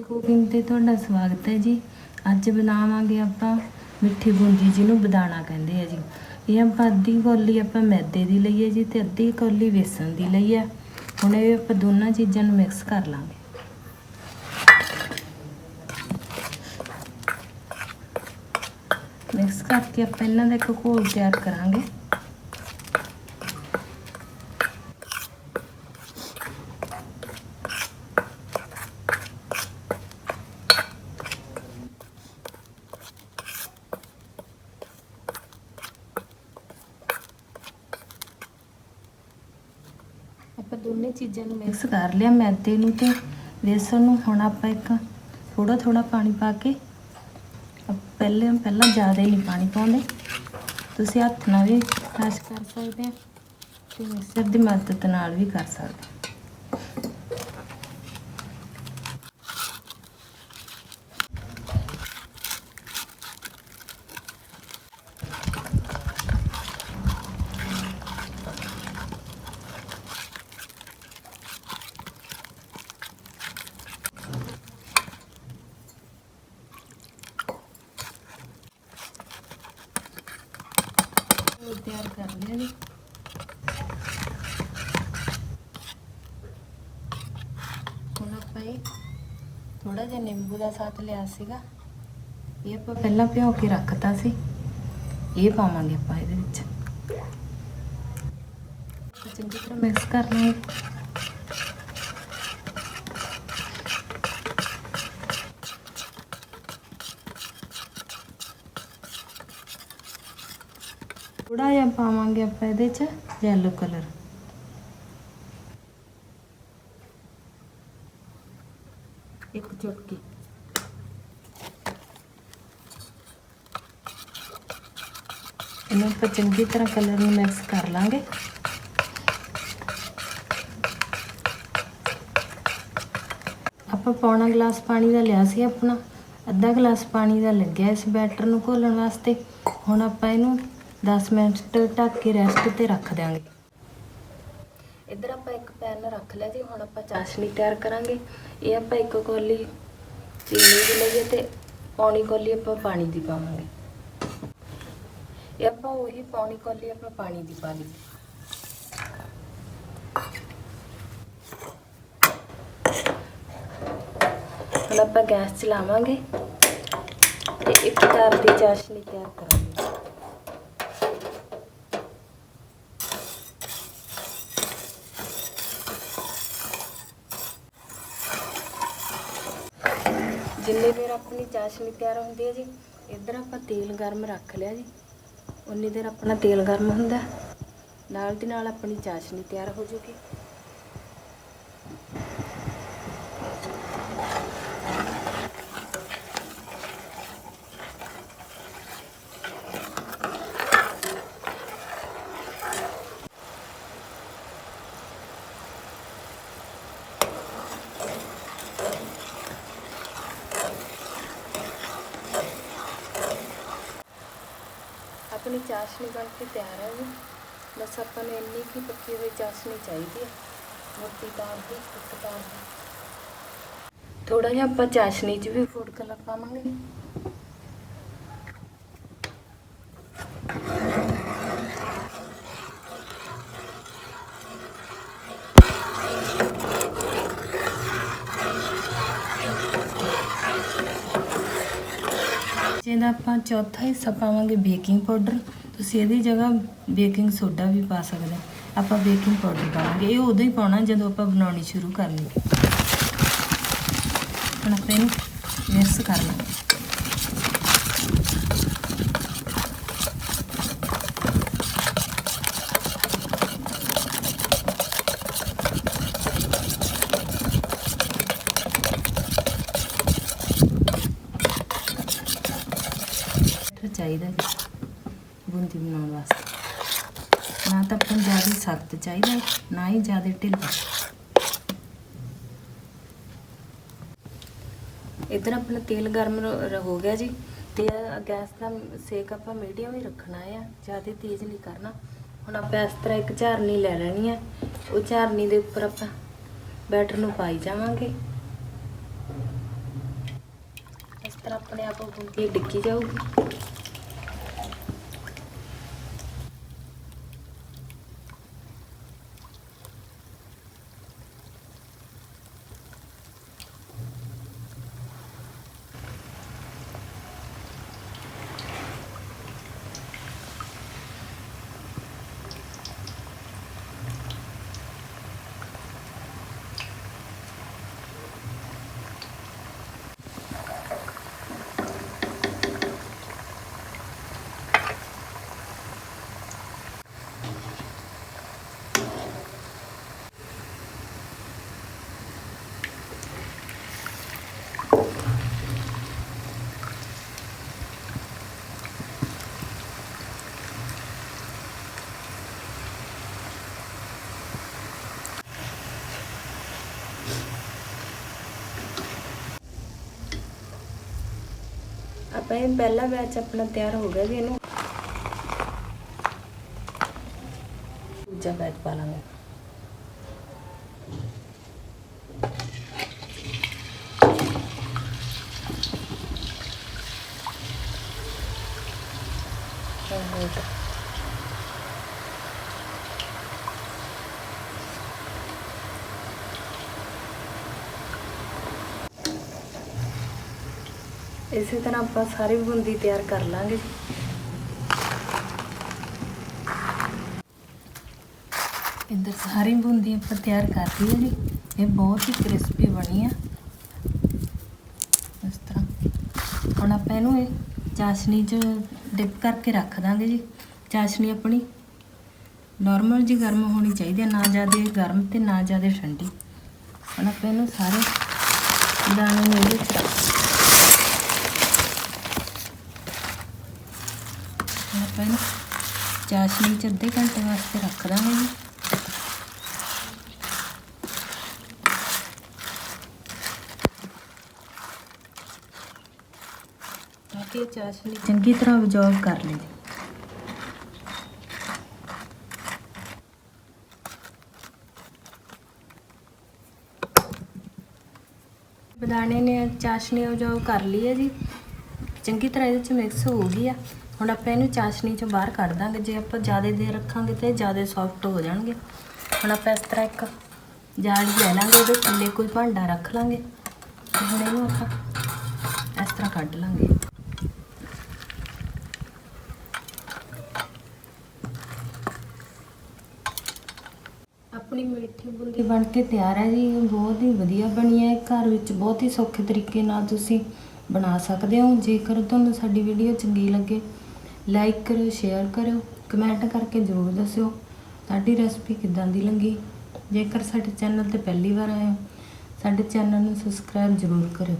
ਸੀ cooking ਤੇ ਤੁਹਾਡਾ ਸਵਾਗਤ ਹੈ ਜੀ। ਅੱਜ ਬਣਾਵਾਂਗੇ ਆਪਾਂ ਮਿੱਠੀ ਬੂੰਦੀ ਜਿਹਨੂੰ ਬਦਾਣਾ ਕਹਿੰਦੇ ਆ ਜੀ। ਇਹ ਆਪਾਂ ਅੱਧੀ ਕੌਲੀ ਆਪਾਂ ਮੈਦੇ ਦੀ ਲਈ ਹੈ ਜੀ ਤੇ ਅੱਧੀ ਕੌਲੀ ਵੇਸਣ ਦੀ ਲਈ ਹੈ ਹੁਣ ਇਹ ਆਪਾਂ ਦੋਨਾਂ ਚੀਜ਼ਾਂ ਨੂੰ ਮਿਕਸ ਕਰ ਲਾਂਗੇ। ਮਿਕਸ ਕਰਕੇ ਆਪਾਂ ਇਹਨਾਂ ਦਾ ਇੱਕ ਘੋਲ ਤਿਆਰ ਕਰਾਂਗੇ। ਆਪਾਂ ਚੀਜ਼ਾਂ ਨੂੰ ਮਿਕਸ ਕਰ ਲਿਆ ਮੈਦੇ ਨੂੰ ਤੇ ਬੇਸਣ ਨੂੰ। ਹੁਣ ਆਪਾਂ ਇੱਕ ਥੋੜਾ ਥੋੜਾ ਪਾਣੀ ਪਾ ਕੇ ਅਪ- ਪਹਿਲੇ ਪਹਿਲਾਂ ਜ਼ਿਆਦਾ ਹੀ ਨਹੀਂ ਪਾਣੀ ਪਾਉਂਦੇ। ਤੁਸੀਂ ਹੱਥ ਨਾਲ ਵੀ ਮੈਸ਼ ਕਰ ਸਕਦੇ ਆ ਤੇ ਮਿਕਸਰ ਦੀ ਮਦਦ ਨਾਲ ਵੀ ਕਰ ਸਕਦੇ ਤਿਆਰ ਕਰ ਲਿਆ ਜੀ। ਹੁਣ ਆਪਾਂ ਇਹ ਥੋੜਾ ਜਿਹਾ ਨਿੰਬੂ ਦਾ ਸਾਥ ਲਿਆ ਸੀਗਾ। ਇਹ ਆਪਾਂ ਪਹਿਲਾਂ ਭਿਓ ਕੇ ਰੱਖਤਾ ਸੀ। ਇਹ ਪਾਵਾਂਗੇ ਆਪਾਂ ਇਹਦੇ ਵਿੱਚ। ਚੰਗੀ ਤਰ੍ਹਾਂ ਮਿਕਸ ਕਰ ਲਾਂਗੇ ਥੋੜਾ ਜਿਹਾ ਪਾਵਾਂਗੇ ਆਪਾਂ ਇਹਦੇ ਚ ਯੈਲੋ ਕਲਰ ਇੱਕ ਚੁਟਕੀ। ਇਹਨੂੰ ਆਪਾਂ ਚੰਗੀ ਤਰ੍ਹਾਂ ਕਲਰ ਨੂੰ ਮਿਕਸ ਕਰ ਲਾਂਗੇ। ਆਪਾਂ ਪੌਣਾ ਗਲਾਸ ਪਾਣੀ ਦਾ ਲਿਆ ਸੀ ਆਪਣਾ। ਅੱਧਾ ਗਲਾਸ ਪਾਣੀ ਦਾ ਲੱਗਿਆ ਇਸ ਬੈਟਰ ਨੂੰ ਘੋਲਣ ਵਾਸਤੇ। ਹੁਣ ਆਪਾਂ ਇਹਨੂੰ 10 ਮਿੰਟ ਢੱਕ ਕੇ ਰੈਸਟ ਤੇ ਰੱਖ ਦਿਆਂਗੇ। ਇੱਧਰ ਆਪਾਂ ਇੱਕ ਪੈਨ ਰੱਖ ਲਿਆ ਜੀ, ਹੁਣ ਆਪਾਂ ਚਾਸ਼ਨੀ ਤਿਆਰ ਕਰਾਂਗੇ। ਇਹ ਆਪਾਂ ਇੱਕ ਕੋਲੀ ਚੀਨੀ ਦੀ ਲਈਏ ਤੇ ਪੌਣੀ ਕੋਲੀ ਆਪਾਂ ਪਾਣੀ ਦੀ ਪਾਵਾਂਗੇ। ਇਹ ਆਪਾਂ ਉਹੀ ਪੌਣੀ ਕੋਲੀ ਆਪਾਂ ਪਾਣੀ ਦੀ ਪਾ ਲਈ। ਹੁਣ ਆਪਾਂ ਗੈਸ ਚਲਾਵਾਂਗੇ ਤੇ ਇੱਕ ਕੱਪ ਦੀ ਚਾਸ਼ਨੀ ਤਿਆਰ ਕਰਾਂਗੇ। ਜਿੰਨੇ ਦੇਰ ਆਪਣੀ ਚਾਸ਼ਨੀ ਤਿਆਰ ਹੁੰਦੀ ਹੈ ਜੀ, ਇੱਧਰ ਆਪਾਂ ਤੇਲ ਗਰਮ ਰੱਖ ਲਿਆ ਜੀ। ਉਨੀ ਦੇਰ ਆਪਣਾ ਤੇਲ ਗਰਮ ਹੁੰਦਾ। ਨਾਲ ਦੀ ਨਾਲ ਆਪਣੀ ਚਾਸ਼ਨੀ ਤਿਆਰ ਹੋ ਜੂਗੀ ਆਪਣੀ ਚਾਸ਼ਨੀ ਬਣ ਕੇ ਤਿਆਰ ਹੈ ਜੀ। ਬਸ ਆਪਾਂ ਨੂੰ ਇੰਨੀ ਕੀ ਪੱਕੀ ਹੋਈ ਚਾਸ਼ਨੀ ਚਾਹੀਦੀ ਹੈ ਮੋਟੀ ਤਾਰ ਦੀ ਇੱਕ ਤਾਰ ਦੀ ਥੋੜਾ ਜਿਹਾ ਆਪਾਂ ਚਾਸ਼ਨੀ 'ਚ ਵੀ ਫੂਡ ਕਲਰ ਪਾਵਾਂਗੇ ਜਿਹਦਾ ਆਪਾਂ ਚੌਥਾ ਹਿੱਸਾ ਪਾਵਾਂਗੇ ਬੇਕਿੰਗ ਪਾਊਡਰ। ਤੁਸੀਂ ਇਹਦੀ ਜਗ੍ਹਾ ਬੇਕਿੰਗ ਸੋਡਾ ਵੀ ਪਾ ਸਕਦੇ ਆਪਾਂ ਬੇਕਿੰਗ ਪਾਊਡਰ ਪਾਵਾਂਗੇ। ਇਹ ਉਦੋਂ ਹੀ ਪਾਉਣਾ ਜਦੋਂ ਆਪਾਂ ਬਣਾਉਣੀ ਸ਼ੁਰੂ ਕਰਨੀ ਹੁਣ ਆਪਾਂ ਇਹਨੂੰ ਮਿਕਸ ਕਰ ਲਾਂਗੇ ਚਾਹੀਦਾ ਬੂੰਦੀ ਬਣਾਉਣ ਵਾਸਤੇ। ਨਾ ਤਾਂ ਆਪਾਂ ਨੂੰ ਜ਼ਿਆਦਾ ਸਖਤ ਚਾਹੀਦਾ ਨਾ ਹੀ ਜ਼ਿਆਦਾ ਢਿੱਲਾ। ਇਧਰ ਆਪਣਾ ਤੇਲ ਗਰਮ ਹੋ ਗਿਆ ਜੀ। ਤੇ ਗੈਸ ਦਾ ਸੇਕ ਆਪਾਂ ਮੀਡੀਅਮ ਹੀ ਰੱਖਣਾ ਆ, ਜ਼ਿਆਦਾ ਤੇਜ਼ ਨਹੀਂ ਕਰਨਾ। ਹੁਣ ਆਪਾਂ ਇਸ ਤਰ੍ਹਾਂ ਇੱਕ ਝਾਰਨੀ ਲੈ ਲੈਣੀ ਹੈ ਉਹ ਝਾਰਨੀ ਦੇ ਉੱਪਰ ਆਪਾਂ ਬੈਟਰ ਨੂੰ ਪਾਈ ਜਾਵਾਂਗੇ। ਇਸ ਤਰ੍ਹਾਂ ਆਪਣੇ ਆਪ ਬੁੰਦੀ ਡਿੱਗੀ ਜਾਊਗੀ। ਆਪਾਂ ਇਹ ਪਹਿਲਾ ਬੈਚ ਆਪਣਾ ਤਿਆਰ ਹੋ ਗਿਆ ਜੀ ਇਹਨੂੰ। ਦੂਜਾ ਬੈਚ ਪਾ ਲਾਂਗੇ। ਹੋਰ ਇਸੇ ਤਰ੍ਹਾਂ ਆਪਾਂ ਸਾਰੀ ਬੂੰਦੀ ਤਿਆਰ ਕਰ ਲਾਂਗੇ। ਇੰਦਰ, ਸਾਰੀ ਬੂੰਦੀ ਆਪਾਂ ਤਿਆਰ ਕਰ ਲਈ ਜੀ। ਇਹ ਬਹੁਤ ਹੀ ਕ੍ਰਿਸਪੀ ਬਣੀ ਆ। ਇਸ ਤਰ੍ਹਾਂ। ਹੁਣ ਆਪਾਂ ਇਹਨੂੰ ਇਹ ਚਾਸ਼ਨੀ 'ਚ ਡਿਪ ਕਰਕੇ ਰੱਖ ਦਾਂਗੇ ਜੀ। ਚਾਸ਼ਨੀ ਆਪਣੀ ਨਾਰਮਲ ਜੀ ਗਰਮ ਹੋਣੀ ਚਾਹੀਦੀ ਹੈ ਨਾ ਜ਼ਿਆਦਾ ਗਰਮ ਤੇ ਨਾ ਜ਼ਿਆਦਾ ਠੰਡੀ। ਹੁਣ ਆਪਾਂ ਇਹਨੂੰ ਸਾਰੇ ਦਾਣੇ ਨੂੰ ਇਹਦੇ ਰੱਖ ਹੁਣ ਆਪਾਂ ਚਾਸ਼ਨੀ 'ਚ ਅੱਧੇ ਘੰਟੇ ਵਾਸਤੇ ਰੱਖ ਦਾਂਗੇ ਜੀ। ਤਾਂ ਕਿ ਚਾਸ਼ਨੀ ਚੰਗੀ ਤਰ੍ਹਾਂ absorb ਕਰ ਲਈ ਬਦਾਣੇ ਨੇ ਚਾਸ਼ਨੀ absorb ਕਰ ਲਈ ਹੈ ਜੀ। ਚੰਗੀ ਤਰ੍ਹਾਂ ਇਹਦੇ ਚ ਮਿਕਸ ਹੋ ਗਈ ਆ। ਹੁਣ ਆਪਾਂ ਇਹਨੂੰ ਚਾਸ਼ਨੀ ਚੋਂ ਬਾਹਰ ਕੱਢ ਦਾਂਗੇ। ਜੇ ਆਪਾਂ ਜ਼ਿਆਦਾ ਦੇਰ ਰੱਖਾਂਗੇ ਤੇ ਜ਼ਿਆਦਾ ਸੌਫਟ ਹੋ ਜਾਣਗੇ। ਹੁਣ ਆਪਾਂ ਇਸ ਤਰ੍ਹਾਂ ਇੱਕ ਜਾਲੀ ਲੈ ਲਾਂਗੇ ਉਹਦੇ ਥੱਲੇ ਕੋਈ ਭਾਂਡਾ ਰੱਖ ਲਾਂਗੇ। ਤੇ ਹੁਣ ਇਹਨੂੰ ਆਪਾਂ ਇਸ ਤਰ੍ਹਾਂ ਕੱਢ ਲਾਂਗੇ। ਆਪਣੀ ਮਿੱਠੀ ਬੂੰਦੀ ਬਣ ਕੇ ਤਿਆਰ ਹੈ ਜੀ। ਬਹੁਤ ਹੀ ਵਧੀਆ ਬਣੀ ਹੈ। ਘਰ ਵਿੱਚ ਬਹੁਤ ਹੀ ਸੌਖੇ ਤਰੀਕੇ ਨਾਲ ਤੁਸੀਂ ਬਣਾ ਸਕਦੇ ਹੋ। ਜੇਕਰ ਤੁਹਾਨੂੰ ਸਾਡੀ ਵੀਡੀਓ ਚੰਗੀ ਲੱਗੇ ਲਾਈਕ ਕਰੋ ਸ਼ੇਅਰ ਕਰੋ ਕਮੈਂਟ ਕਰਕੇ ਜ਼ਰੂਰ ਦੱਸਿਓ। ਸਾਡੀ ਰੈਸਪੀ ਕਿੱਦਾਂ ਦੀ ਲੱਗੀ? ਜੇਕਰ ਸਾਡੇ ਚੈਨਲ ਤੇ ਪਹਿਲੀ ਵਾਰ ਆਏ ਹੋ, ਸਾਡੇ ਚੈਨਲ ਨੂੰ ਸਬਸਕ੍ਰਾਈਬ ਜ਼ਰੂਰ ਕਰਿਓ।